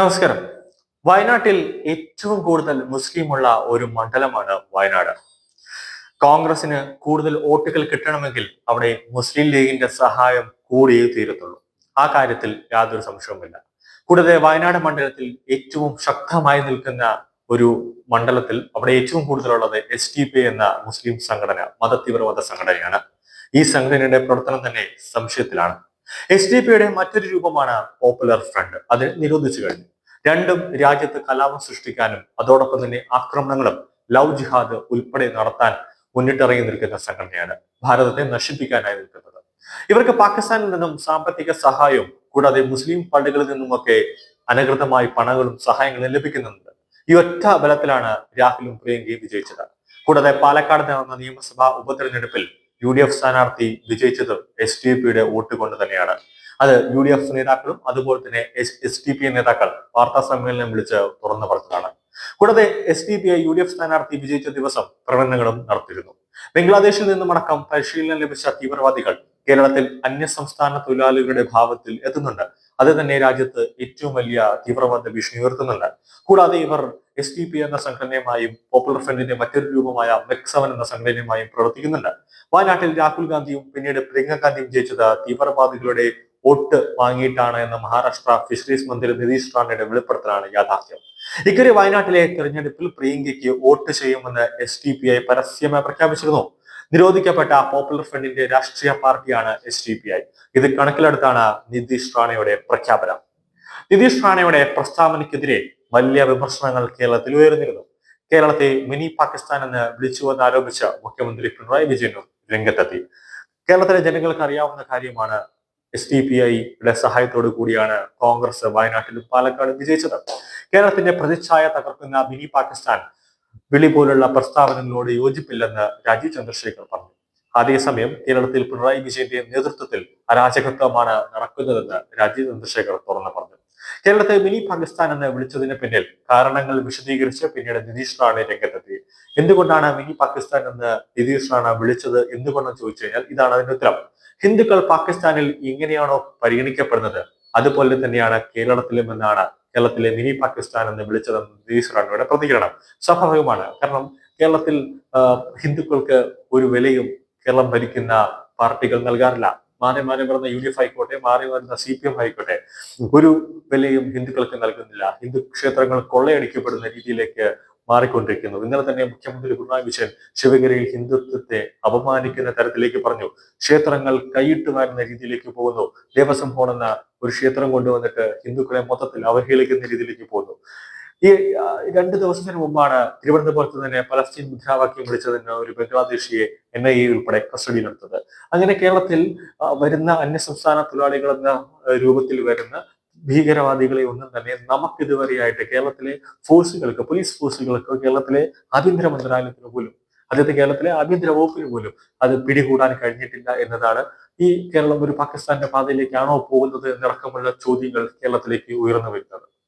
നമസ്കാരം. വയനാട്ടിൽ ഏറ്റവും കൂടുതൽ മുസ്ലിമുള്ള ഒരു മണ്ഡലമാണ് വയനാട്. കോൺഗ്രസിന് കൂടുതൽ വോട്ടുകൾ കിട്ടണമെങ്കിൽ അവിടെ മുസ്ലിം ലീഗിന്റെ സഹായം കൂടിയേ തീരത്തുള്ളൂ. ആ കാര്യത്തിൽ യാതൊരു സംശയവുമില്ല. കൂടാതെ വയനാട് മണ്ഡലത്തിൽ ഏറ്റവും ശക്തമായി നിൽക്കുന്ന ഒരു മണ്ഡലത്തിൽ അവിടെ ഏറ്റവും കൂടുതലുള്ളത് എസ് ടി പി എന്ന മുസ്ലിം സംഘടന മത തീവ്രവാദ സംഘടനയാണ്. ഈ സംഘടനയുടെ പ്രവർത്തനം തന്നെ സംശയത്തിലാണ്. എസ് ഡി പിയുടെ മറ്റൊരു രൂപമാണ് പോപ്പുലർ ഫ്രണ്ട് അത് നിരോധിച്ചു കഴിഞ്ഞു. രണ്ടും രാജ്യത്ത് കലാപം സൃഷ്ടിക്കാനും അതോടൊപ്പം തന്നെ ആക്രമണങ്ങളും ലവ് ജിഹാദ് ഉൾപ്പെടെ നടത്താൻ മുന്നിട്ടിറങ്ങി നിൽക്കുന്ന സംഘടനയാണ് ഭാരതത്തെ നശിപ്പിക്കാനായി നിൽക്കുന്നത്. ഇവർക്ക് പാകിസ്ഥാനിൽ നിന്നും സാമ്പത്തിക സഹായവും കൂടാതെ മുസ്ലിം പള്ളികളിൽ നിന്നുമൊക്കെ അനകൃതമായി പണങ്ങളും സഹായങ്ങളും ലഭിക്കുന്നുണ്ട്. ഈ ഒറ്റ ബലത്തിലാണ് രാഹുലും പ്രിയങ്കയും വിജയിച്ചത്. കൂടാതെ പാലക്കാട് നടന്ന നിയമസഭാ ഉപതെരഞ്ഞെടുപ്പിൽ യു ഡി എഫ് സ്ഥാനാർത്ഥി വിജയിച്ചത് എസ് ഡി പിയുടെ വോട്ട് കൊണ്ട് തന്നെയാണ്. അത് യു ഡി എഫ് നേതാക്കളും അതുപോലെ തന്നെ എസ് ഡി പി നേതാക്കൾ വാർത്താ സമ്മേളനം വിളിച്ച് തുറന്നു പറഞ്ഞതാണ്. കൂടാതെ S D P U D F സ്ഥാനാർത്ഥി വിജയിച്ച ദിവസം പ്രകടനങ്ങളും നടത്തിയിരുന്നു. ബംഗ്ലാദേശിൽ നിന്നുമടക്കം പരിശീലനം ലഭിച്ച തീവ്രവാദികൾ കേരളത്തിൽ അന്യസംസ്ഥാന തൊഴിലാളികളുടെ ഭാവത്തിൽ എത്തുന്നുണ്ട്. അത് തന്നെ രാജ്യത്ത് ഏറ്റവും വലിയ തീവ്രവാദ ഭീഷണി ഉയർത്തുന്നുണ്ട്. കൂടാതെ ഇവർ എസ് ഡി പി എന്ന സംഘടനയുമായും പോപ്പുലർ ഫ്രണ്ടിന്റെ മറ്റൊരു രൂപമായ മെക്സവൻ എന്ന സംഘടനയുമായും പ്രവർത്തിക്കുന്നുണ്ട്. വയനാട്ടിൽ രാഹുൽ ഗാന്ധിയും പിന്നീട് പ്രിയങ്ക ഗാന്ധിയും ജയിച്ചത് തീവ്രവാദികളുടെ വോട്ട് വാങ്ങിയിട്ടാണ് എന്ന മഹാരാഷ്ട്ര ഫിഷറീസ് മന്ത്രി നിതീഷ് റാണയുടെ വെളിപ്പെടുത്തലാണ് യാഥാർത്ഥ്യം. ഇക്കരെ വയനാട്ടിലെ തെരഞ്ഞെടുപ്പിൽ പ്രിയങ്കയ്ക്ക് വോട്ട് ചെയ്യുമെന്ന് എസ് ഡി പി ഐ പരസ്യമായി പ്രഖ്യാപിച്ചിരുന്നു. നിരോധിക്കപ്പെട്ട പോപ്പുലർ ഫ്രണ്ടിന്റെ രാഷ്ട്രീയ പാർട്ടിയാണ് എസ് ഡി പി ഐ ഇത് കണക്കിലെടുത്താണ് നിതീഷ് റാണയുടെ പ്രഖ്യാപനം. നിതീഷ് റാണയുടെ പ്രസ്താവനയ്ക്കെതിരെ വലിയ വിമർശനങ്ങൾ കേരളത്തിൽ ഉയർന്നിരുന്നു. കേരളത്തെ മിനി പാകിസ്ഥാൻ എന്ന് വിളിച്ചുവെന്ന് ആരോപിച്ച മുഖ്യമന്ത്രി പിണറായി വിജയനും രംഗത്തെത്തി. കേരളത്തിലെ ജനങ്ങൾക്ക് അറിയാവുന്ന കാര്യമാണ് എസ് ഡി പി ഐയുടെ സഹായത്തോടു കൂടിയാണ് കോൺഗ്രസ് വയനാട്ടിലും പാലക്കാടും വിജയിച്ചത്. കേരളത്തിന്റെ പ്രതിച്ഛായ തകർക്കുന്ന മിനി പാകിസ്ഥാൻ വിളി പോലുള്ള പ്രസ്താവനകളോട് യോജിപ്പില്ലെന്ന് രാജീവ് ചന്ദ്രശേഖർ പറഞ്ഞു. അതേസമയം കേരളത്തിൽ പിണറായി വിജയന്റെ നേതൃത്വത്തിൽ അരാജകത്വമാണ് നടക്കുന്നതെന്ന് രാജീവ് ചന്ദ്രശേഖർ തുറന്നു പറഞ്ഞു. കേരളത്തെ മിനി പാകിസ്ഥാൻ എന്ന് വിളിച്ചതിന് പിന്നിൽ കാരണങ്ങൾ വിശദീകരിച്ച് പിന്നീട് നിതീഷ് റാണെ രംഗത്തെത്തി. എന്തുകൊണ്ടാണ് മിനി പാകിസ്ഥാൻ എന്ന് നിതീഷ് റാണ വിളിച്ചത് എന്തുകൊണ്ടെന്ന് ചോദിച്ചു കഴിഞ്ഞാൽ ഇതാണ് അതിന്റെ ഉത്തരം. ഹിന്ദുക്കൾ പാകിസ്ഥാനിൽ ഇങ്ങനെയാണോ പരിഗണിക്കപ്പെടുന്നത്? അതുപോലെ തന്നെയാണ് കേരളത്തിലും എന്നാണ് കേരളത്തിലെ മിനി പാകിസ്ഥാൻ എന്ന് വിളിച്ചതെന്ന് നിതീഷ് റാണയുടെ പ്രതികരണം സ്വാഭാവികമാണ്. കാരണം കേരളത്തിൽ ഹിന്ദുക്കൾക്ക് ഒരു വിലയും കേരളം ഭരിക്കുന്ന പാർട്ടികൾ നൽകാറില്ല. മാറി മാറി വരുന്ന യു ഡി എഫ് ആയിക്കോട്ടെ മാറി വരുന്ന സി പി എം ആയിക്കോട്ടെ ഒരു വിലയും ഹിന്ദുക്കൾക്ക് നൽകുന്നില്ല. ഹിന്ദു ക്ഷേത്രങ്ങൾ കൊള്ളയടിക്കപ്പെടുന്ന രീതിയിലേക്ക് മാറിക്കൊണ്ടിരിക്കുന്നു. ഇന്നലെ തന്നെ മുഖ്യമന്ത്രി പിണറായി വിജയൻ ശിവഗിരിയിൽ ഹിന്ദുത്വത്തെ അപമാനിക്കുന്ന തരത്തിലേക്ക് പറഞ്ഞു. ക്ഷേത്രങ്ങൾ കൈയിട്ട് വരുന്ന രീതിയിലേക്ക് പോകുന്നു. ദേവസ്വം ബോർഡ് ഒരു ക്ഷേത്രം കൊണ്ടുവന്നിട്ട് ഹിന്ദുക്കളെ മൊത്തത്തിൽ അവഹേളിക്കുന്ന രീതിയിലേക്ക് പോകുന്നു. ഈ രണ്ട് ദിവസത്തിന് മുമ്പാണ് തിരുവനന്തപുരത്ത് തന്നെ പലസ്തീൻ മുദ്രാവാക്യം വിളിച്ചതിന് ഒരു ബംഗ്ലാദേശിയെ എൻ ഐ എ ഉൾപ്പെടെ കസ്റ്റഡിയിലെടുത്തത്. അങ്ങനെ കേരളത്തിൽ വരുന്ന അന്യസംസ്ഥാന തൊഴിലാളികൾ എന്ന രൂപത്തിൽ വരുന്ന ഭീകരവാദികളെ ഒന്നും തന്നെ നമുക്കിതുവരെയായിട്ട് കേരളത്തിലെ ഫോഴ്സുകൾക്ക് പോലീസ് ഫോഴ്സുകൾക്ക് കേരളത്തിലെ ആഭ്യന്തര മന്ത്രാലയത്തിന് പോലും അതായത് കേരളത്തിലെ ആഭ്യന്തര വകുപ്പിന് പോലും അത് പിടികൂടാൻ കഴിഞ്ഞിട്ടില്ല എന്നതാണ് ഈ കേരളം ഒരു പാകിസ്ഥാന്റെ പാതയിലേക്കാണോ പോകുന്നത് എന്നടക്കമുള്ള ചോദ്യങ്ങൾ കേരളത്തിലേക്ക് ഉയർന്നു വരുന്നത്.